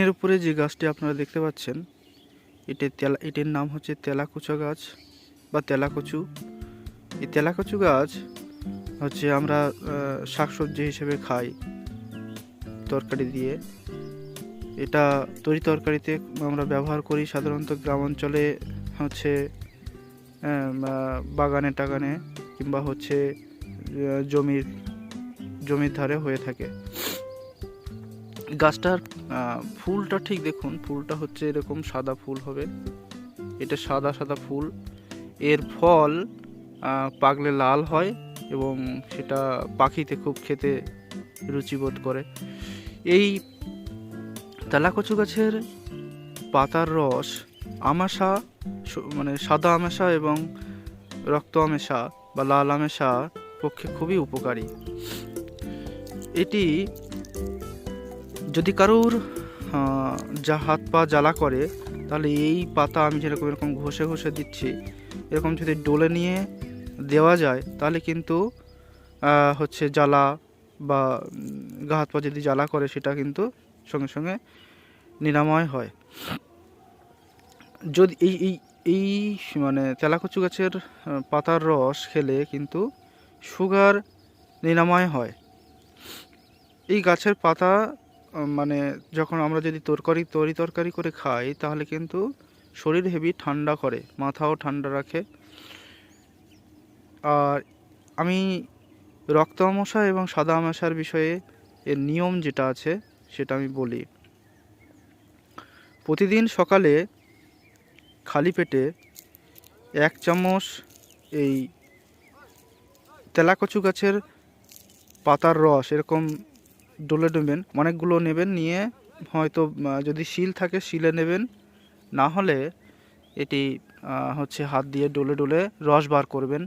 এর উপরে যে গাছটি আপনারা দেখতে পাচ্ছেন, এটি তেলা, এটির নাম হচ্ছে তেলাকুচা গাছ বা তেলাকচু। এই তেলাকচু গাছ হচ্ছে আমরা শাকসবজি হিসেবে খাই তরকারি দিয়ে। এটা তরি তরকারিতে আমরা ব্যবহার করি সাধারণত গ্রাম অঞ্চলে হচ্ছে বাগানে টাগানে কিংবা হচ্ছে জমির জমির ধারে হয়ে থাকে। গাছটার ফুলটা ঠিক দেখুন, ফুলটা হচ্ছে এরকম সাদা ফুল হবে। এটা সাদা সাদা ফুল। এর ফল পাকলে লাল হয় এবং সেটা পাখিতে খুব খেতে রুচিবোধ করে। এই তেলাকচু গাছের পাতার রস আমাশা মানে সাদা আমেশা এবং রক্ত আমেশা বা লাল আমেশা পক্ষে খুবই উপকারী। এটি যদি কারোর যা হাত পা জ্বালা করে, তাহলে এই পাতা আমি যেরকম এরকম ঘষে ঘষে দিচ্ছি, এরকম যদি ডোলে নিয়ে দেওয়া যায়, তাহলে কিন্তু হচ্ছে জ্বালা বা গা হাত পা যদি জ্বালা করে, সেটা কিন্তু সঙ্গে সঙ্গে নিরাময় হয়। যদি এই এই এই মানে তেলাকচু গাছের পাতার রস খেলে কিন্তু সুগার নিরাময় হয়। এই গাছের পাতা মানে যখন আমরা যদি তরকারি, তরি তরকারি করে খাই, তাহলে কিন্তু শরীর হেভি ঠান্ডা করে, মাথাও ঠান্ডা রাখে। আর আমি রক্ত আমশা এবং সাদা আমশার বিষয়ে এর নিয়ম যেটা আছে, সেটা আমি বলি। প্রতিদিন সকালে খালি পেটে এক চামচ এই তেলাকচু গাছের পাতার রস, এরকম ডলে নেবেন অনেকগুলো নেবেন, নিয়ে হয়তো যদি শিল থাকে শিলে নেবেন। না হলে এটি হচ্ছে হাত দিয়ে ডলে ডলে রস বার করবেন।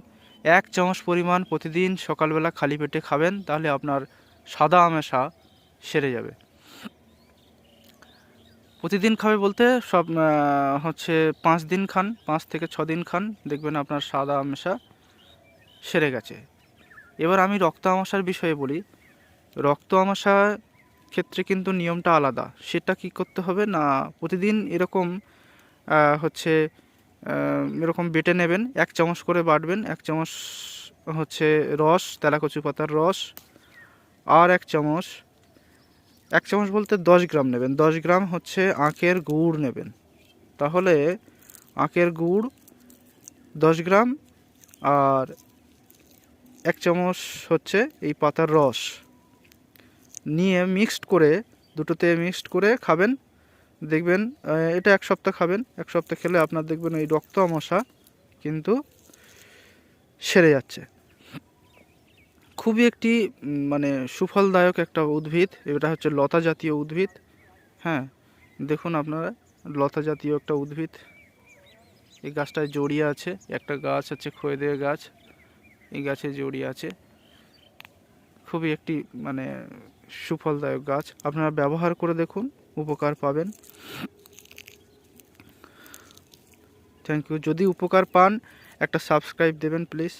এক চামচ পরিমাণ প্রতিদিন সকালবেলা খালি পেটে খাবেন, তাহলে আপনার সাদা আমেশা সেরে যাবে। প্রতিদিন খাবে বলতে সব হচ্ছে পাঁচ দিন খান, পাঁচ থেকে ছ দিন খান, দেখবেন আপনার সাদা আমেশা সেরে গেছে। এবার আমি রক্ত আমাশার বিষয়ে বলি। রক্ত আমাশার ক্ষেত্রে কিন্তু নিয়মটা আলাদা। সেটা কি করতে হবে না প্রতিদিন এরকম হচ্ছে এরকম বেটে নেবেন, এক চামচ করে বাটবেন, এক চামচ, হচ্ছে, রস, তেলাকচু পাতার রস, আর এক চামচ এক চামচ বলতে দশ গ্রাম নেবেন। দশ গ্রাম হচ্ছে আখের গুড় নেবেন। তাহলে আখের গুড় দশ গ্রাম, আর এক চামচ হচ্ছে এই পাতার রস। নিয়ে মিক্সড করে, দুটোতে মিক্সড করে খাবেন। দেখবেন এটা এক সপ্তাহ খাবেন। এক সপ্তাহ খেলে আপনার দেখবেন ওই রক্ত মশা কিন্তু সেরে যাচ্ছে। খুবই একটি মানে সুফলদায়ক একটা উদ্ভিদ। এটা হচ্ছে লতা জাতীয় উদ্ভিদ। হ্যাঁ দেখুন আপনারা, লতা জাতীয় একটা উদ্ভিদ। এই গাছটায় জড়িয়ে আছে। একটা গাছ আছে খয়েদের গাছ। এই গাছে জড়িয়ে আছে। খুবই একটি মানে সুফলদায়ক গাছ আপনারা ব্যবহার করে দেখুন, উপকার পাবেন। থ্যাংক ইউ যদি উপকার পান, একটা সাবস্ক্রাইব দেবেন প্লিজ